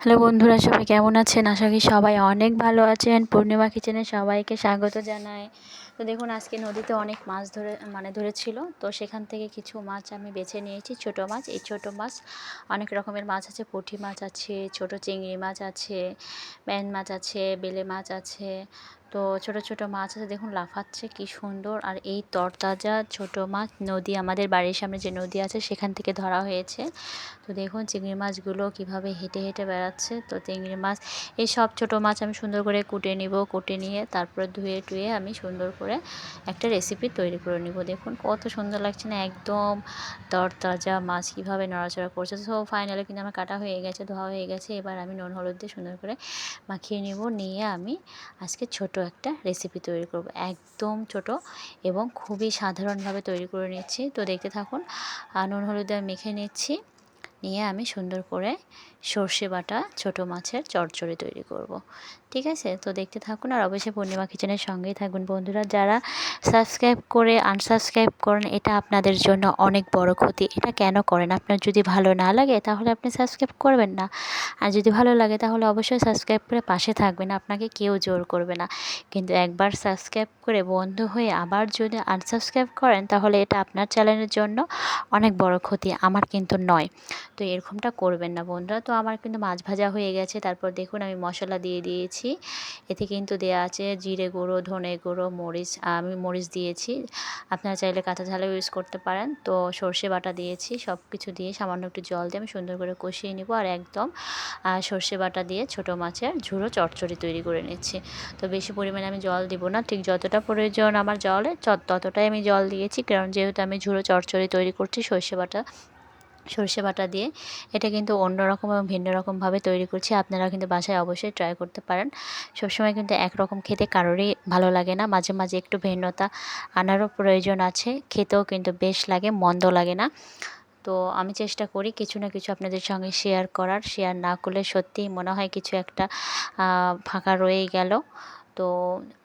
Hello বন্ধুরা, সবাই কেমন আছেন? আশা করি সবাই অনেক ভালো আছেন। পূর্ণিমা কিচেনে সবাইকে স্বাগত জানাই। তো দেখুন, আজকে নদীতে অনেক মাছ ধরে মানে ধরেছিল। তো সেখান থেকে কিছু মাছ আমি বেছে নিয়েছি, ছোট মাছ। এই ছোট মাছ, অনেক রকমের মাছ আছে। পুঁটি মাছ আছে, ছোট চিংড়ি মাছ আছে প্যান মাছ আছে, বেলে মাছ আছে। তো ছোট ছোট মাছ আছে, দেখুন লাফাচ্ছে, কি সুন্দর। আর এই তরতাজা ছোট মাছ, নদী, আমাদের বাড়ির সামনে যে নদী আছে, সেখান থেকে ধরা হয়েছে। তো দেখুন চিংড়ি মাছগুলো কীভাবে হেঁটে হেঁটে বেড়াচ্ছে। তো চিংড়ি মাছ, এই সব ছোট মাছ আমি সুন্দর করে কুটে নিব, কুটে নিয়ে তারপরে ধুয়ে টুয়ে আমি সুন্দর করে একটা রেসিপি তৈরি করে নিব। দেখুন কত সুন্দর লাগছে না, একদম তরতাজা মাছ কীভাবে নড়াচড়া করছে। তো ফাইনালি কিন্তু আমার কাটা হয়ে গেছে, ধোয়া হয়ে গেছে, এবার আমি নুন, হলুদ দিয়ে সুন্দর করে মাখিয়ে নিব, নিয়ে আমি আজকে ছোট একটা রেসিপি তৈরি করব। একদম ছোট এবং খুবই সাধারণভাবে তৈরি করে নিচ্ছি। তো দেখতে থাকুন নুন হলুদ মেখে নিচ্ছি। নিয়ে আমি সুন্দর করে সর্ষে বাটা ছোট মাছের চচ্চড়ি তৈরি করব। ঠিক আছে? তো দেখতে থাকুন আর অবশ্যই পূর্ণিমা কিচেনের সঙ্গেই থাকুন বন্ধুরা। যারা সাবস্ক্রাইব করে আনসাবস্ক্রাইব করেন, এটা আপনাদের জন্য অনেক বড় ক্ষতি। এটা কেন করেন? আপনার যদি ভালো না লাগে, তাহলে আপনি সাবস্ক্রাইব করবেন না। আর যদি ভালো লাগে, তাহলে অবশ্যই সাবস্ক্রাইব করে পাশে থাকবেন। আপনাকে কেউ জোর করবে না। কিন্তু একবার সাবস্ক্রাইব করে বন্ধ হয়ে আবার যদি আনসাবস্ক্রাইব করেন, তাহলে এটা আপনার চ্যানেলের জন্য অনেক বড় ক্ষতি। আমার কিন্তু নয়। তো এরকমটা করবেন না বন্ধুরা। তো আমার কিন্তু মাছ ভাজা হয়ে গেছে। তারপর দেখুন আমি মশলা দিয়ে দিয়েছি। এতে কিন্তু দেওয়া আছে জিরে গুঁড়ো, ধনে গুঁড়ো, মরিচ আমি মরিচ দিয়েছি। আপনারা চাইলে কাঁচা ঝালও ইউজ করতে পারেন। তো সর্ষে বাটা দিয়েছি। সব কিছু দিয়ে সামান্য একটু জল দিয়ে আমি সুন্দর করে কষিয়ে নিব। আর একদম সর্ষে বাটা দিয়ে ছোট মাছের ঝুড়ো চটচড়ি তৈরি করে নিচ্ছি। তো বেশি পরিমাণে আমি জল দিব না। ঠিক যতটা প্রয়োজন আমার জলে ততটাই আমি জল দিয়েছি। কারণ যেহেতু আমি ঝুড়ো চটচড়ি তৈরি করছি, সর্ষে বাটা সর্ষে বাটা দিয়ে এটা কিন্তু অন্যরকম এবং ভিন্ন রকমভাবে তৈরি করছি। আপনারা কিন্তু বাসায় অবশ্যই ট্রাই করতে পারেন। সবসময় কিন্তু একরকম খেতে কারোরই ভালো লাগে না। মাঝে মাঝে একটু ভিন্নতা আনারও প্রয়োজন আছে। খেতেও কিন্তু বেশ লাগে মন্দ লাগে না। তো আমি চেষ্টা করি কিছু না কিছু আপনাদের সঙ্গে শেয়ার করার। শেয়ার না করলে সত্যিই মনে হয় কিছু একটা ফাঁকা রয়েই গেল। তো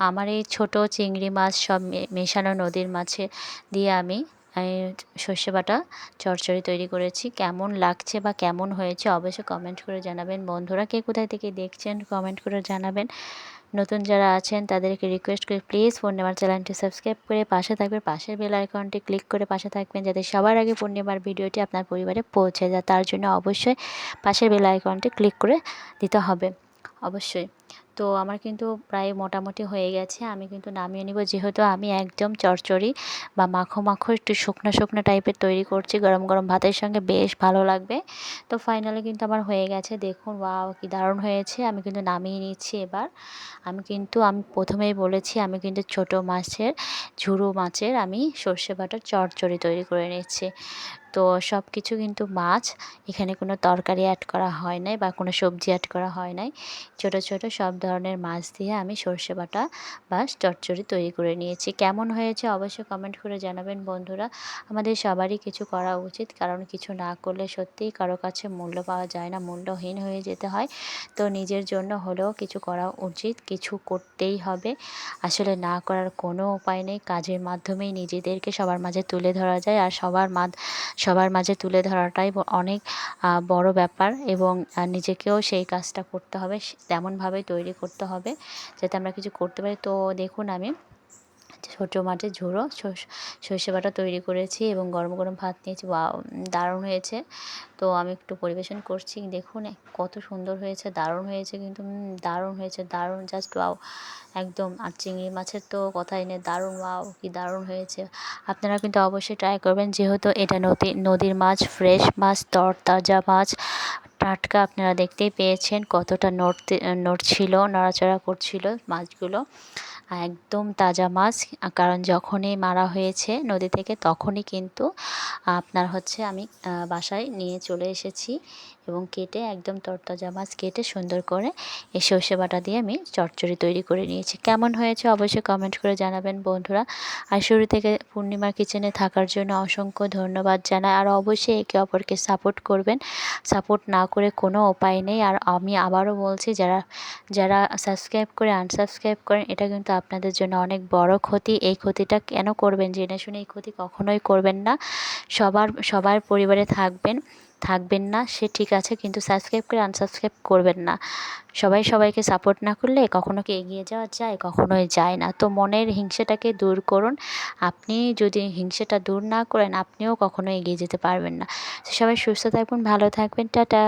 আমার এই ছোটো চিংড়ি মাছ সব মেশানো নদীর মাছে দিয়ে আমি সর্ষে বাটা চচ্চড়ি তৈরি করেছি। কেমন লাগছে বা কেমন হয়েছে অবশ্যই কমেন্ট করে জানাবেন। বন্ধুরা, কে কোথায় থেকে দেখছেন কমেন্ট করে জানাবেন। নতুন যারা আছেন, তাদেরকে রিকোয়েস্ট করে প্লিজ পূর্ণিমার চ্যানেলটি সাবস্ক্রাইব করে পাশে থাকবে পাশের বেল আইকনটি ক্লিক করে পাশে থাকবেন যাতে সবার আগে পূর্ণিমার ভিডিওটি আপনার পরিবারে পৌঁছে যায়। তার জন্য অবশ্যই পাশের বেল আইকনটি ক্লিক করে দিতে হবে। অবশ্যই। তো আমার কিন্তু প্রায় মোটামুটি হয়ে গেছে। আমি কিন্তু নামিয়ে নিব। যেহেতু আমি একদম চরচড়ি বা মাখো মাখো একটু শুকনো শুকনো টাইপের তৈরি করছি। গরম গরম ভাতের সঙ্গে বেশ ভালো লাগবে। তো ফাইনালি কিন্তু আমার হয়ে গেছে। দেখুন ওয়াও কি দারুণ হয়েছে। আমি কিন্তু নামিয়ে নিচ্ছি এবার। আমি কিন্তু, আমি প্রথমেই বলেছি, আমি কিন্তু ছোট মাছের, ঝুরো মাছের আমি সর্ষে বাটার চচ্চড়ি তৈরি করে নিচ্ছি। তো সব কিছু কিন্তু মাছ, এখানে কোনো তরকারি অ্যাড করা হয় নাই বা কোনো সবজি অ্যাড করা হয় নাই। ছোট ছোট সব ধরনের মাছ দিয়ে আমি সর্ষে বাটা বা চচ্চড়ি তৈরি করে নিয়েছি। কেমন হয়েছে অবশ্যই কমেন্ট করে জানাবেন বন্ধুরা। আমাদের সবারই কিছু করা উচিত, কারণ কিছু না করলে সত্যিই কারও কাছে মূল্য পাওয়া যায় না, মূল্যহীন হয়ে যেতে হয়। তো নিজের জন্য হলেও কিছু করা উচিত, কিছু করতেই হবে। আসলে না করার কোনো উপায় নেই, কাজের মাধ্যমেই নিজেদেরকে সবার মাঝে তুলে ধরা যায়, আর সবার মাঝ সবার মাঝে তুলে ধরাটাই অনেক বড় ব্যাপার এবং নিজেকেও সেই কাজটা করতে হবে তেমনভাবে তৈরি করতে হবে যাতে আমরা কিছু করতে পারি। তো দেখুন আমি ছোটো মাঠে ঝোড়ো সর্ষে বাটা তৈরি করেছি এবং গরম গরম ভাত নিয়েছি। বা দারুণ হয়েছে। তো আমি একটু পরিবেশন করছি। দেখুন কত সুন্দর হয়েছে, দারুণ হয়েছে কিন্তু দারুণ হয়েছে, দারুণ, জাস্ট ওয়াও। একদম, আর চিংড়ি মাছের তো কথাই নেই দারুণ, ওয়াও, কি দারুণ হয়েছে। আপনারা কিন্তু অবশ্যই ট্রাই করবেন, যেহেতু এটা নদী, নদীর মাছ ফ্রেশ মাছ, তরতাজা মাছ, টাটকা আপনারা দেখতেই পেয়েছেন কতটা নড়তে, নড়ছিল, নড়াচড়া করছিল মাছগুলো। একদম তাজা মাছ, কারণ যখনই মারা হয়েছে নদী থেকে তখনই কিন্তু আপনার হচ্ছে আমি বাসায় নিয়ে চলে এসেছি এবং কেটে একদম তরতাজা মাছ কেটে সুন্দর করে এই সর্ষে বাটা দিয়ে আমি চচ্চড়ি তৈরি করে নিয়েছি। কেমন হয়েছে অবশ্যই কমেন্ট করে জানাবেন বন্ধুরা। আর শুরু থেকে পূর্ণিমা কিচেনে থাকার জন্য অসংখ্য ধন্যবাদ জানাই। আর অবশ্যই একে অপরকে সাপোর্ট করবেন। সাপোর্ট না করে কোনো উপায় নেই। আর আমি আবারও বলছি, যারা যারা সাবস্ক্রাইব করে আনসাবস্ক্রাইব করেন, এটা কিন্তু আপনাদের জন্য অনেক বড় ক্ষতি। এই ক্ষতিটা কেন করবেন জেনে শুনে এই ক্ষতি কখনোই করবেন না। সবার সবার পরিবারে থাকবেন থাকবেন না, সে ঠিক আছে কিন্তু সাবস্ক্রাইব করে আনসাবস্ক্রাইব করবেন না। সবাই সবাইকে সাপোর্ট না করলে কখনো কি এগিয়ে যাওয়া যায়? কখনোই যায় না। তো মনের হিংসেটাকে দূর করুন। আপনি যদি হিংসেটা দূর না করেন, আপনিও কখনো এগিয়ে যেতে পারবেন না। সবাই সুস্থ থাকবেন, ভালো থাকবেন, টাটা।